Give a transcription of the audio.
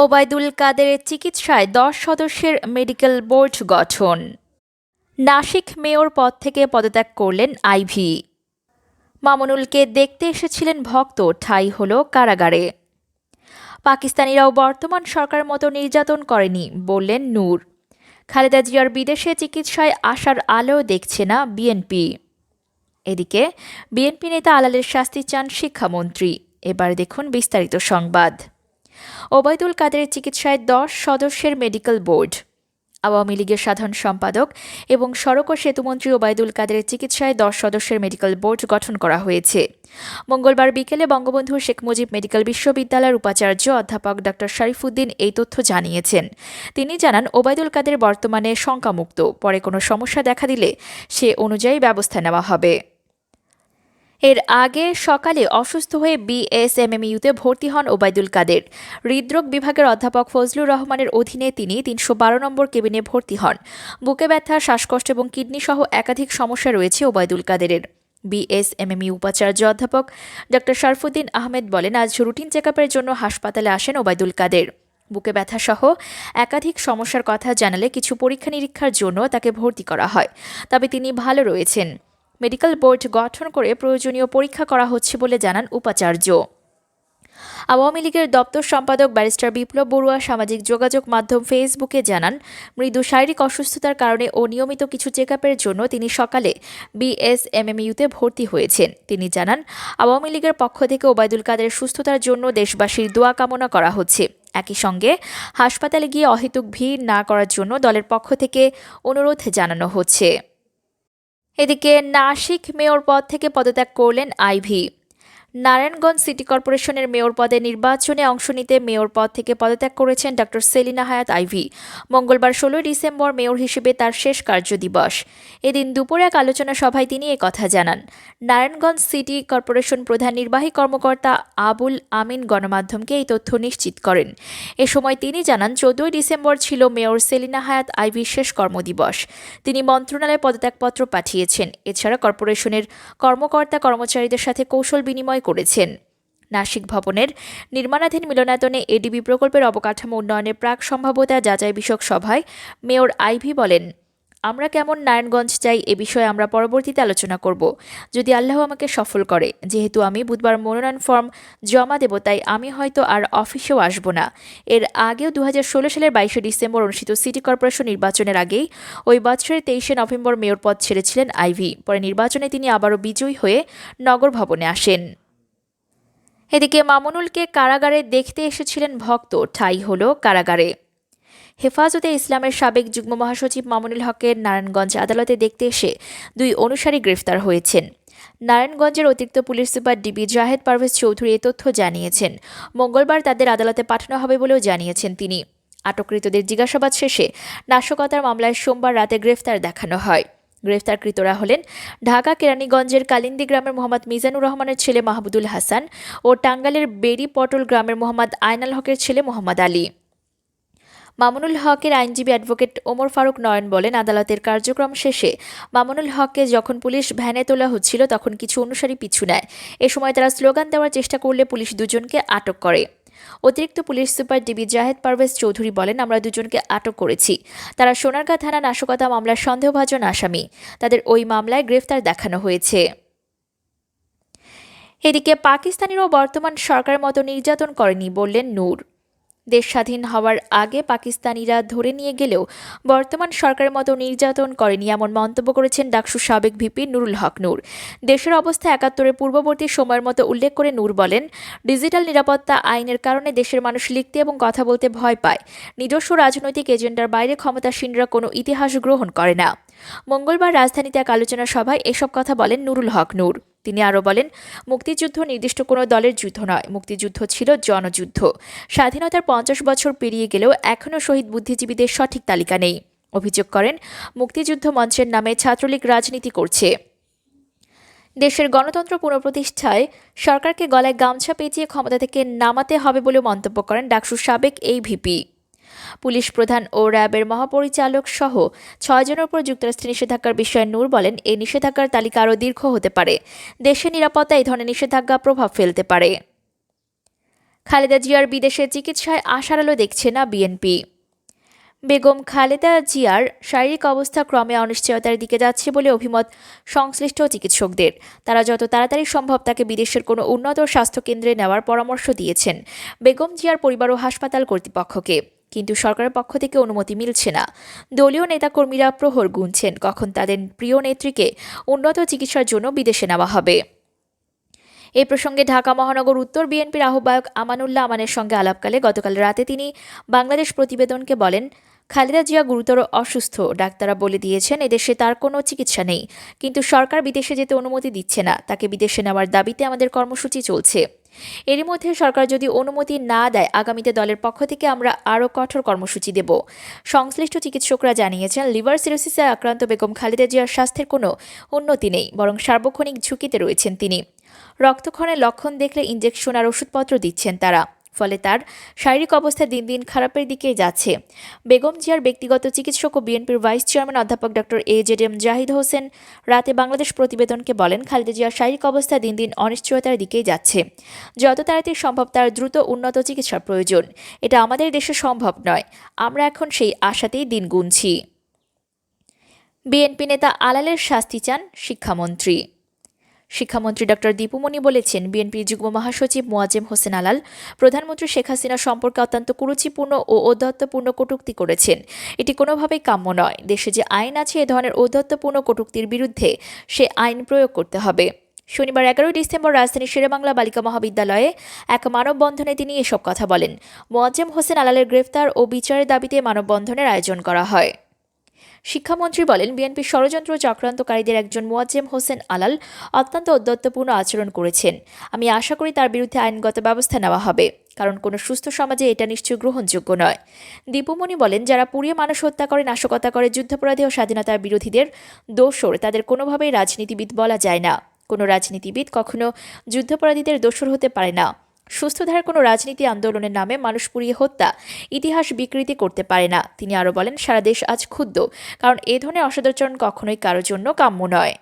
ওবায়দুল কাদেরের চিকিৎসায় দশ সদস্যের মেডিকেল বোর্ড গঠন। নাসিক মেয়র পদ থেকে পদত্যাগ করলেন আইভি। মামুনুলকে দেখতে এসেছিলেন ভক্ত ঠাই হল কারাগারে। পাকিস্তানিরাও বর্তমান সরকার মতো নির্যাতন করেনি বললেন নূর। খালেদা জিয়ার বিদেশে চিকিৎসায় আসার আলো দেখছে না বিএনপি। এদিকে বিএনপি নেতা আলালের শাস্তি চান শিক্ষামন্ত্রী। এবার দেখুন বিস্তারিত সংবাদ। ওবায়দুল কাদেরের চিকিৎসায় দশ সদস্যের মেডিকেল বোর্ড। আওয়ামী লীগের সাধারণ সম্পাদক এবং সড়ক ও সেতুমন্ত্রী ওবায়দুল কাদেরের চিকিৎসায় দশ সদস্যের মেডিকেল বোর্ড গঠন করা হয়েছে। মঙ্গলবার বিকেলে বঙ্গবন্ধু শেখ মুজিব মেডিকেল বিশ্ববিদ্যালয়ের উপাচার্য অধ্যাপক ড. শরীফুদ্দিন এই তথ্য জানিয়েছেন। তিনি জানান, ওবায়দুল কাদের বর্তমানে শঙ্কামুক্ত, পরে কোনো সমস্যা দেখা দিলে সে অনুযায়ী ব্যবস্থা নেওয়া হবে। এর আগে সকালে অসুস্থ হয়ে বিএসএমএমইউতে ভর্তি হন ওবায়দুল কাদের। হৃদরোগ বিভাগের অধ্যাপক ফজলুর রহমানের অধীনে তিনি তিনশো বারো নম্বর কেবিনে ভর্তি হন। বুকে ব্যথা, শ্বাসকষ্ট এবং কিডনি সহ একাধিক সমস্যা রয়েছে ওবায়দুল কাদেরের। বিএসএমএমই উপাচার্য অধ্যাপক ড শরফুদ্দিন আহমেদ বলেন, আজ রুটিন চেকআপের জন্য হাসপাতালে আসেন ওবায়দুল কাদের। বুকে ব্যথা সহ একাধিক সমস্যার কথা জানালে কিছু পরীক্ষা নিরীক্ষার জন্য তাকে ভর্তি করা হয়। তবে তিনি ভালো রয়েছেন। মেডিকেল বোর্ড গঠন করে প্রয়োজনীয় পরীক্ষা করা হচ্ছে বলে জানান উপাচার্য। আওয়ামী লীগের দপ্তর সম্পাদক ব্যারিস্টার বিপ্লব বড়ুয়া সামাজিক যোগাযোগ মাধ্যম ফেসবুকে জানান, মৃদু শারীরিক অসুস্থতার কারণে অনিয়মিত কিছু চেক জন্য তিনি সকালে বিএসএমএমইউতে ভর্তি হয়েছেন। তিনি জানান, আওয়ামী লীগের পক্ষ থেকে ওবায়দুল কাদের সুস্থতার জন্য দেশবাসীর দোয়া কামনা করা হচ্ছে। একই সঙ্গে হাসপাতালে গিয়ে অহেতুক ভিড় না করার জন্য দলের পক্ষ থেকে অনুরোধ জানানো হচ্ছে। এদিকে নাসিক মেয়র পদ থেকে পদত্যাগ করলেন আইভি। নারায়ণগঞ্জ সিটি কর্পোরেশনের মেয়র পদে নির্বাচনে অংশ নিতে মেয়র পদ থেকে পদত্যাগ করেছেন ড. সেলিনা হায়াত আইভি। মঙ্গলবার ষোলোই ডিসেম্বর মেয়র হিসেবে তার শেষ কার্যদিবস এদিন দুপুরে এক আলোচনা সভায় তিনি কথা জানান। নারায়ণগঞ্জ সিটি কর্পোরেশন প্রধান নির্বাহী কর্মকর্তা আবুল আমিন গণমাধ্যমকে এই তথ্য নিশ্চিত করেন। এ সময় তিনি জানান, চোদ্দই ডিসেম্বর ছিল মেয়র সেলিনা হায়াত আইভির শেষ কর্মদিবস। তিনি মন্ত্রণালয়ে পদত্যাগপত্র পাঠিয়েছেন। এছাড়া কর্পোরেশনের কর্মকর্তা কর্মচারীদের সাথে কৌশল বিনিময় করেছেন। নাসিক ভবনের নির্মাণাধীন মিলনায়তনে এডিবি প্রকল্পের অবকাঠামো উন্নয়নের প্রাক সম্ভাব্যতা যাচাই বিষয়ক সভায় মেয়র আইভি বলেন, আমরা কেমন নারায়ণগঞ্জ চাই এ বিষয়ে আমরা পরবর্তীতে আলোচনা করব। যদি আল্লাহ আমাকে সফল করে, যেহেতু আমি বুধবার মনোনয়ন ফর্ম জমা দেব, তাই আমি হয়তো আর অফিসেও আসব না। এর আগেও দু হাজার ষোলো সালের বাইশে ডিসেম্বর অনুষ্ঠিত সিটি কর্পোরেশন নির্বাচনের আগেই ওই বছরের তেইশে নভেম্বর মেয়র পদ ছেড়েছিলেন আইভি। পরে নির্বাচনে তিনি আবারও বিজয়ী হয়ে নগর ভবনে আসেন। এদিকে মামুনুলকে কারাগারে দেখতে এসেছিলেন ভক্ত। ঠাই হল কারাগারে। হেফাজতে ইসলামের সাবেক যুগ্ম মহাসচিব মামুনুল হকের নারায়ণগঞ্জ আদালতে দেখতে এসে দুই অনুসারী গ্রেফতার হয়েছেন। নারায়ণগঞ্জের অতিরিক্ত police super DB Zahed Parvez Chowdhury এ তথ্য জানিয়েছেন। মঙ্গলবার তাদের আদালতে পাঠানো হবে বলেও জানিয়েছেন তিনি। আটককৃতদের জিজ্ঞাসাবাদ শেষে নাশকতার মামলায় সোমবার রাতে গ্রেফতার দেখানো হয়। গ্রেফতারকৃতরা হলেন ঢাকা কেরানীগঞ্জের কালিন্দি গ্রামের মোহাম্মদ মিজানুর রহমানের ছেলে মাহবুদুল হাসান ও টাঙ্গালের বেরি পটল গ্রামের মোহাম্মদ আয়নাল হকের ছেলে মোহাম্মদ আলী। মামুনুল হকের আইনজীবী অ্যাডভোকেট ওমর ফারুক নয়ন বলেন, আদালতের কার্যক্রম শেষে মামুনুল হককে যখন পুলিশ ভ্যানে তোলা হচ্ছিল, তখন কিছু অনুসারী পিছু নেয়। এ সময় তারা স্লোগান দেওয়ার চেষ্টা করলে পুলিশ দুজনকে আটক করে। অতিরিক্ত police super DB Zahed Parvez Chowdhury বলেন, আমরা দুজনকে আটক করেছি। তারা সোনারগাঁ থানা নাশকতা মামলার সন্দেহভাজন আসামি। তাদের ওই মামলায় গ্রেফতার দেখানো হয়েছে। এদিকে পাকিস্তানিরাও বর্তমান সরকারের মতো নির্যাতন করেনি বললেন নূর। দেশ স্বাধীন হওয়ার আগে পাকিস্তানিরা ধরে নিয়ে গেলেও বর্তমান সরকারের মতো নির্যাতন করেনি এমন মন্তব্য করেছেন ডাকসু সাবেক ভিপি নুরুল হক নূর। দেশের অবস্থা একাত্তরের পূর্ববর্তী সময়ের মতো উল্লেখ করে নূর বলেন, ডিজিটাল নিরাপত্তা আইনের কারণে দেশের মানুষ লিখতে এবং কথা বলতে ভয় পায়। নিজস্ব রাজনৈতিক এজেন্ডার বাইরে ক্ষমতাসীনরা কোনো ইতিহাস গ্রহণ করে না। মঙ্গলবার রাজধানীতে এক আলোচনা সভায় এসব কথা বলেন নুরুল হক নূর। তিনি আরও বলেন, মুক্তিযুদ্ধ নির্দিষ্ট কোনো দলের যুদ্ধ নয়, মুক্তিযুদ্ধ ছিল জনযুদ্ধ। স্বাধীনতার পঞ্চাশ বছর পেরিয়ে গেলেও এখনও শহীদ বুদ্ধিজীবীদের সঠিক তালিকা নেই। অভিযোগ করেন, মুক্তিযুদ্ধ মঞ্চের নামে ছাত্রলীগ রাজনীতি করছে। দেশের গণতন্ত্র পুনঃপ্রতিষ্ঠায় সরকারকে গলায় গামছা পেঁচিয়ে ক্ষমতা থেকে নামাতে হবে বলে মন্তব্য করেন ডাকসুর সাবেক এই ভিপি। পুলিশ প্রধান ও র্যাবের মহাপরিচালক সহ ছয়জনের উপর যুক্তরাষ্ট্রে নিষেধাজ্ঞার বিষয়ে নূর বলেন, এই নিষেধাজ্ঞার তালিকা আরও দীর্ঘ হতে পারে। দেশের নিরাপত্তা এই ধরনের নিষেধাজ্ঞা প্রভাব ফেলতে পারে। খালেদা জিয়ার বিদেশে চিকিৎসায় আশার আলো দেখছে না বিএনপি। বেগম খালেদা জিয়ার শারীরিক অবস্থা ক্রমে অনিশ্চয়তার দিকে যাচ্ছে বলে অভিমত সংশ্লিষ্ট চিকিৎসকদের। তারা যত তাড়াতাড়ি সম্ভব তাকে বিদেশের কোনো উন্নত স্বাস্থ্যকেন্দ্রে নেওয়ার পরামর্শ দিয়েছেন, বেগম জিয়ার পরিবার ও হাসপাতাল কর্তৃপক্ষকে। কিন্তু সরকারের পক্ষ থেকে অনুমতি মিলছে না। দলীয় নেতাকর্মীরা প্রহর গুনছেন, কখন তাদের প্রিয় নেত্রীকে উন্নত চিকিৎসার জন্য বিদেশে নেওয়া হবে। এ প্রসঙ্গে ঢাকা মহানগর উত্তর বিএনপির আহ্বায়ক আমানুল্লাহ আমানের সঙ্গে আলাপকালে গতকাল রাতে তিনি বাংলাদেশ প্রতিবেদনকে বলেন খালেদা জিয়া গুরুতর অসুস্থ। ডাক্তাররা বলে দিয়েছেন, এদেশে তার কোনো চিকিৎসা নেই। কিন্তু সরকার বিদেশে যেতে অনুমতি দিচ্ছে না। তাকে বিদেশে নেওয়ার দাবিতে আমাদের কর্মসূচি চলছে। এরই মধ্যে সরকার যদি অনুমতি না দেয়, আগামীতে দলের পক্ষ থেকে আমরা আরও কঠোর কর্মসূচি দেব। সংশ্লিষ্ট চিকিৎসকরা জানিয়েছেন, লিভার সিরোসিসে আক্রান্ত বেগম খালেদা জিয়ার স্বাস্থ্যের কোনো উন্নতি নেই, বরং সার্বক্ষণিক ঝুঁকিতে রয়েছেন তিনি। রক্তক্ষণের লক্ষণ দেখলে ইঞ্জেকশন আর ওষুধপত্র দিচ্ছেন তারা। ফলে তার শারীরিক অবস্থা দিন দিন খারাপের দিকেই যাচ্ছে। বেগম জিয়ার ব্যক্তিগত চিকিৎসক ও বিএনপির ভাইস চেয়ারম্যান অধ্যাপক doctor A Z M Zahid Hossain রাতে বাংলাদেশ প্রতিবেদনকে বলেন, খালেদা জিয়ার শারীরিক অবস্থা দিন দিন অনিশ্চয়তার দিকেই যাচ্ছে। যত তাড়াতাড়ি সম্ভব তার দ্রুত উন্নত চিকিৎসার প্রয়োজন। এটা আমাদের দেশে সম্ভব নয়। আমরা এখন সেই আশাতেই দিন গুনছি। বিএনপি নেতা আলালের শাস্তি চান শিক্ষামন্ত্রী। শিক্ষামন্ত্রী ডক্টর দীপুমণি বলেছেন বিএনপির যুগ্ম মহাসচিব মোয়াজেম হোসেন আলাল প্রধানমন্ত্রী শেখ হাসিনা সম্পর্কে অত্যন্ত কুরুচিপূর্ণ ও ঔদ্ধত্যপূর্ণ কটূক্তি করেছেন। এটি কোনোভাবেই কাম্য নয়। দেশে যে আইন আছে, এ ধরনের ঔদ্ধত্যপূর্ণ কটূক্তির বিরুদ্ধে সে আইন প্রয়োগ করতে হবে। শনিবার এগারোই ডিসেম্বর রাজধানীর শেরেবাংলা বালিকা মহাবিদ্যালয়ে এক মানববন্ধনে তিনি এসব কথা বলেন। মোয়াজ্জেম হোসেন আলালের গ্রেফতার ও বিচারের দাবিতে মানববন্ধনের আয়োজন করা হয়। শিক্ষামন্ত্রী বলেন, বিএনপির ষড়যন্ত্র চক্রান্তকারীদের একজন মোয়াজ্জেম হোসেন আলাল অত্যন্ত ঔদ্ধত্যপূর্ণ আচরণ করেছেন। আমি আশা করি তার বিরুদ্ধে আইনগত ব্যবস্থা নেওয়া হবে, কারণ কোনো সুস্থ সমাজে এটা নিশ্চয় গ্রহণযোগ্য নয়। দীপুমণি বলেন, যারা পুড়িয়ে মানুষ হত্যা করে, নাশকতা করে, যুদ্ধাপরাধী ও স্বাধীনতার বিরোধীদের দোষর তাদের কোনোভাবেই রাজনীতিবিদ বলা যায় না। কোনো রাজনীতিবিদ কখনো যুদ্ধাপরাধীদের দোষর হতে পারে না। সুস্থধারার কোনো রাজনীতি আন্দোলনের নামে মানুষ পুড়িয়ে হত্যা, ইতিহাস বিকৃতি করতে পারে না। তিনি আরও বলেন, সারা দেশ আজ ক্ষুব্ধ, কারণ এ ধরনের অসদাচরণ কখনোই কারোর জন্য কাম্য নয়।